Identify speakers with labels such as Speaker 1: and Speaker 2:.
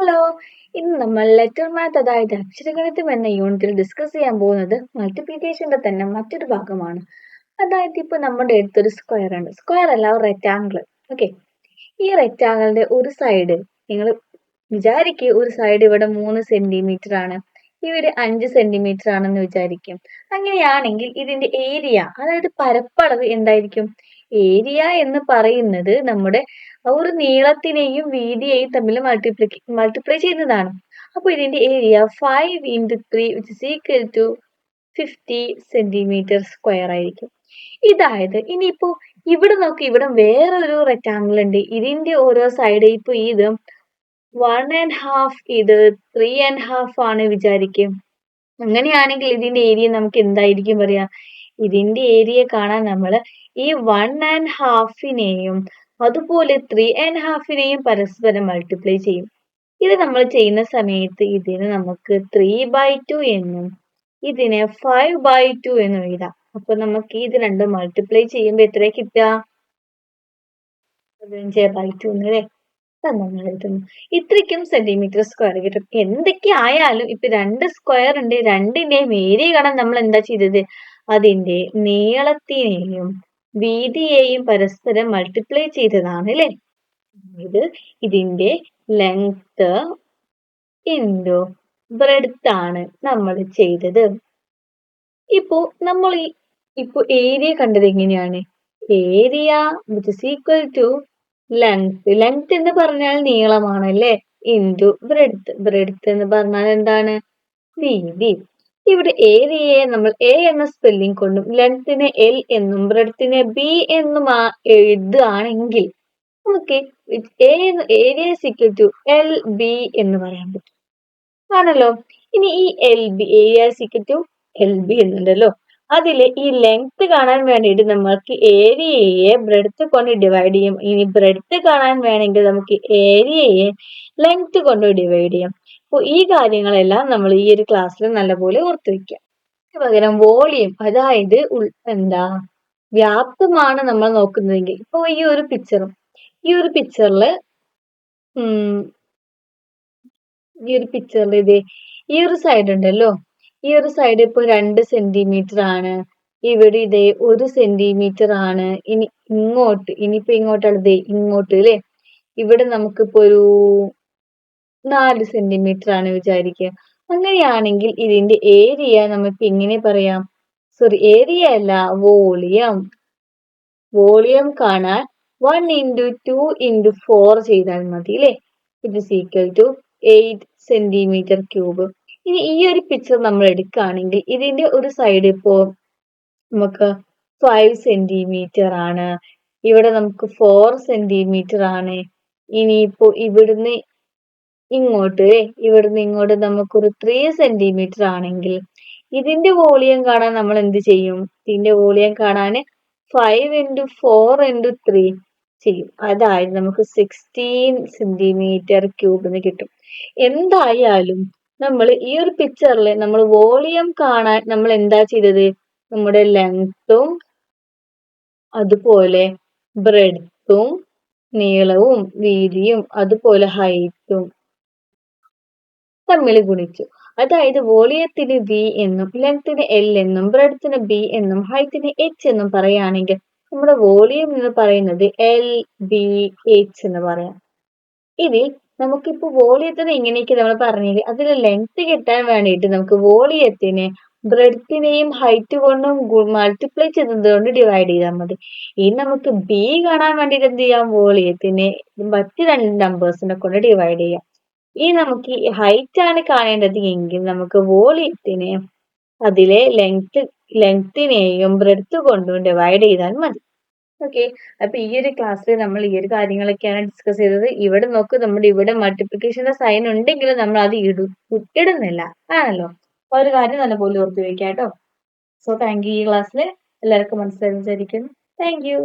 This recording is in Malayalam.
Speaker 1: ഹലോ ഇന്ന് നമ്മൾ ലെറ്റർ മാത്ത് അതായത് അക്ഷരഗണിതം എന്ന യൂണിറ്റിൽ ഡിസ്കസ് ചെയ്യാൻ പോകുന്നത് മൾട്ടിപ്ലിക്കേഷന്റെ തന്നെ മറ്റൊരു ഭാഗമാണ്. അതായത് ഇപ്പൊ നമ്മുടെ അടുത്തൊരു സ്ക്വയർ ഉണ്ട്. സ്ക്വയർ അല്ല റെക്റ്റാങ്കിൾ ഓക്കെ ഈ റെക്റ്റാങ്കിളിന്റെ ഒരു സൈഡ് നിങ്ങൾ വിചാരിക്കുക ഒരു സൈഡ് ഇവിടെ മൂന്ന് സെന്റിമീറ്റർ ആണ്. ഇവിടെ അഞ്ച് സെന്റിമീറ്റർ ആണെന്ന് വിചാരിക്കും. അങ്ങനെയാണെങ്കിൽ ഇതിന്റെ ഏരിയ അതായത് പരപ്പളവ് എന്തായിരിക്കും? ഏരിയ എന്ന് പറയുന്നത് നമ്മുടെ ഒരു നീളത്തിനെയും വീതിയെയും തമ്മിൽ മൾട്ടിപ്ലൈ മൾട്ടിപ്ലൈ ചെയ്യുന്നതാണ്. അപ്പോൾ ഇതിന്റെ area five into three which is equal to fifty centimetre square ആയിരിക്കും. ഇതായത് ഇനിയിപ്പോ ഇവിടെ നോക്കി ഇവിടെ വേറൊരു റെക്റ്റാങ്കിൾ ഉണ്ട്. ഇതിന്റെ ഓരോ സൈഡ് ഇപ്പൊ ഇത് വൺ ആൻഡ് ഹാഫ് ഇത് ത്രീ ആൻഡ് ഹാഫ് ആണ് വിചാരിക്കും. അങ്ങനെയാണെങ്കിൽ ഇതിന്റെ ഏരിയ നമുക്ക് എന്തായിരിക്കും പറയാ? ഇതിന്റെ ഏരിയ കാണാൻ നമ്മൾ ഈ വൺ ആൻഡ് ഹാഫിനെയും അതുപോലെ ത്രീ ആൻഡ് ഹാഫിനെയും പരസ്പരം മൾട്ടിപ്ലൈ ചെയ്യും. ഇത് നമ്മൾ ചെയ്യുന്ന സമയത്ത് ഇതിന് നമുക്ക് ത്രീ ബൈ ടു എന്നും ഇതിനെ ഫൈവ് ബൈ ടു എന്നും എഴുതാം. അപ്പൊ നമുക്ക് ഇത് രണ്ടും മൾട്ടിപ്ലൈ ചെയ്യുമ്പോൾ എത്ര കിട്ടുക? ബൈ ടു എന്നല്ലേ നമ്മൾ എഴുതുന്നു ഇത്രയ്ക്കും സെന്റിമീറ്റർ സ്ക്വയർ കിട്ടും. എന്തൊക്കെ ആയാലും ഇപ്പൊ രണ്ട് സ്ക്വയർ ഉണ്ട് രണ്ടിന്റെയും ഏരിയ കാണാൻ നമ്മൾ എന്താ ചെയ്തത്? അതിന്റെ നീളത്തിനെയും വീതിയെയും പരസ്പരം മൾട്ടിപ്ലൈ ചെയ്തതാണ് അല്ലേ? ഇത് ഇതിന്റെ ലെങ്ത് ഇൻഡു ബ്രെഡ്ത്ത് ആണ് നമ്മൾ ചെയ്തത്. ഇപ്പോ നമ്മൾ ഇപ്പോ ഏരിയ കണ്ടത് എങ്ങനെയാണ്? Area which is equal to length length എന്ന് പറഞ്ഞാൽ നീളമാണ് അല്ലേ? ഇന്റു ബ്രെഡ്ത്ത് ബ്രെഡ്ത്ത് എന്ന് പറഞ്ഞാൽ എന്താണ്? വീതി. ഇവിടെ ഏരിയയെ നമ്മൾ എ എന്ന സ്പെല്ലിംഗ് കൊണ്ടും ലെങ്ത്തിനെ എൽ എന്നും ബ്രെഡ്ത്തിനെ ബി എന്നും എഴുതുകയാണെങ്കിൽ നമുക്ക് area equal to L B എന്ന് പറയാൻ പറ്റും. ആണല്ലോ? ഇനി ഈ L B area equal to L B എന്നുണ്ടല്ലോ. അതിലെ ഈ ലെങ്ത് കാണാൻ വേണ്ടിയിട്ട് നമ്മൾക്ക് ഏരിയയെ ബ്രെഡ്ത്ത് കൊണ്ട് ഡിവൈഡ് ചെയ്യും. ഇനി ബ്രെഡ്ത്ത് കാണാൻ വേണമെങ്കിൽ നമുക്ക് ഏരിയയെ ലെങ്ത് കൊണ്ട് ഡിവൈഡ് ചെയ്യാം. അപ്പോൾ ഈ കാര്യങ്ങളെല്ലാം നമ്മൾ ഈ ഒരു ക്ലാസ്സിൽ നല്ലപോലെ ഓർത്തു വെക്കാം. പകരം വോളിയം അതായത് ഉൾ എന്താ വ്യാപ്തമാണ് നമ്മൾ നോക്കുന്നതെങ്കിൽ ഇപ്പൊ ഈ ഒരു പിക്ചറും ഈ ഒരു പിക്ചറിൽ ഈ ഒരു പിക്ചറിൽ ഇത് ഈ ഒരു സൈഡ് ഉണ്ടല്ലോ. ഈ ഒരു സൈഡ് ഇപ്പൊ രണ്ട് സെന്റിമീറ്റർ ആണ്. ഇവിടെ ഇതേ ഒരു സെന്റിമീറ്റർ ആണ്. ഇനി ഇങ്ങോട്ട് ഇനിയിപ്പോ ഇങ്ങോട്ടാണ് ഇങ്ങോട്ട് അല്ലേ ഇവിടെ നമുക്കിപ്പോ ഒരു നാല് സെന്റിമീറ്റർ ആണ് വിചാരിക്കുക അങ്ങനെയാണെങ്കിൽ ഇതിന്റെ ഏരിയ നമുക്ക് എങ്ങനെ പറയാം. സോറി ഏരിയ അല്ല വോളിയം. വോളിയം കാണാൻ one into two into four ചെയ്താൽ മതി അല്ലേ ഇത് is two eight centimetre cube ഇനി ഈ ഒരു പിക്ചർ നമ്മൾ എടുക്കുകയാണെങ്കിൽ ഇതിന്റെ ഒരു സൈഡ് ഇപ്പോ നമുക്ക് ഫൈവ് സെന്റിമീറ്റർ ആണ്. ഇവിടെ നമുക്ക് ഫോർ സെന്റിമീറ്റർ ആണ്. ഇനിയിപ്പോ ഇവിടുന്ന് ഇങ്ങോട്ട് ഇവിടുന്ന് ഇങ്ങോട്ട് നമുക്കൊരു ത്രീ സെന്റിമീറ്റർ ആണെങ്കിൽ ഇതിന്റെ വോളിയം കാണാൻ നമ്മൾ എന്ത് ചെയ്യും? ഇതിന്റെ വോളിയം കാണാൻ five into four into three ചെയ്യും. അതായത് നമുക്ക് സിക്സ്റ്റീൻ സെന്റിമീറ്റർ എന്ന് കിട്ടും. എന്തായാലും നമ്മൾ ഈ ഒരു പിക്ചറിൽ നമ്മൾ വോളിയം കാണാൻ നമ്മൾ എന്താ ചെയ്തത്? നമ്മുടെ ലെങ്ത്തും അതുപോലെ ബ്രെഡ്ത്തും നീളവും വീതിയും അതുപോലെ ഹൈറ്റും തമ്മിൽ ഗുണിച്ചു. അതായത് വോളിയത്തിന് വി എന്നും ലെങ്ത്തിന് എൽ എന്നും ബ്രെഡത്തിന് ബി എന്നും ഹൈറ്റിന് എച്ച് എന്നും പറയുകയാണെങ്കിൽ നമ്മുടെ വോളിയം എന്ന് പറയുന്നത് എൽ ബി എച്ച് എന്ന് പറയാം. ഇതിൽ നമുക്കിപ്പോ വോളിയത്തിന് ഇങ്ങനെയൊക്കെ നമ്മൾ പറഞ്ഞത് അതിൽ ലെങ്ത് കിട്ടാൻ വേണ്ടിയിട്ട് നമുക്ക് വോളിയത്തിനെ ബ്രെഡത്തിനെയും ഹൈറ്റ് കൊണ്ടും മൾട്ടിപ്ലൈ ചെയ്തത് കൊണ്ട് ഡിവൈഡ് ചെയ്താൽ മതി. ഇനി നമുക്ക് ബി കാണാൻ വേണ്ടിയിട്ട് എന്ത് ചെയ്യാം? വോളിയത്തിനെ മറ്റ് രണ്ട് നമ്പേഴ്സിനെ കൊണ്ട് ഡിവൈഡ് ചെയ്യാം. ഇനി നമുക്ക് ഹൈറ്റ് ആണ് കാണേണ്ടത് എങ്കിൽ നമുക്ക് വോളിയത്തിനെ അതിലെ ലെങ്ത് ലെങ്ത്തിനെയും ബ്രെഡ്ത്ത് കൊണ്ടും ഡിവൈഡ് ചെയ്താൽ മതി. ഓക്കെ അപ്പൊ ഈ ഒരു ക്ലാസ്സിൽ നമ്മൾ ഈ ഒരു കാര്യങ്ങളൊക്കെയാണ് ഡിസ്കസ് ചെയ്തത്. ഇവിടെ നോക്ക് നമ്മുടെ ഇവിടെ മൾട്ടിപ്ലിക്കേഷന്റെ സൈൻ ഉണ്ടെങ്കിലും നമ്മൾ അത് ഇടു ഇടുന്നില്ല. ആണല്ലോ? ഒരു കാര്യം നല്ലപോലെ ഓർത്ത് വെക്കാം കേട്ടോ സോ താങ്ക് യു ഈ ക്ലാസ്സിൽ എല്ലാവർക്കും മനസ്സിലായി വിചാരിക്കുന്നു. Thank you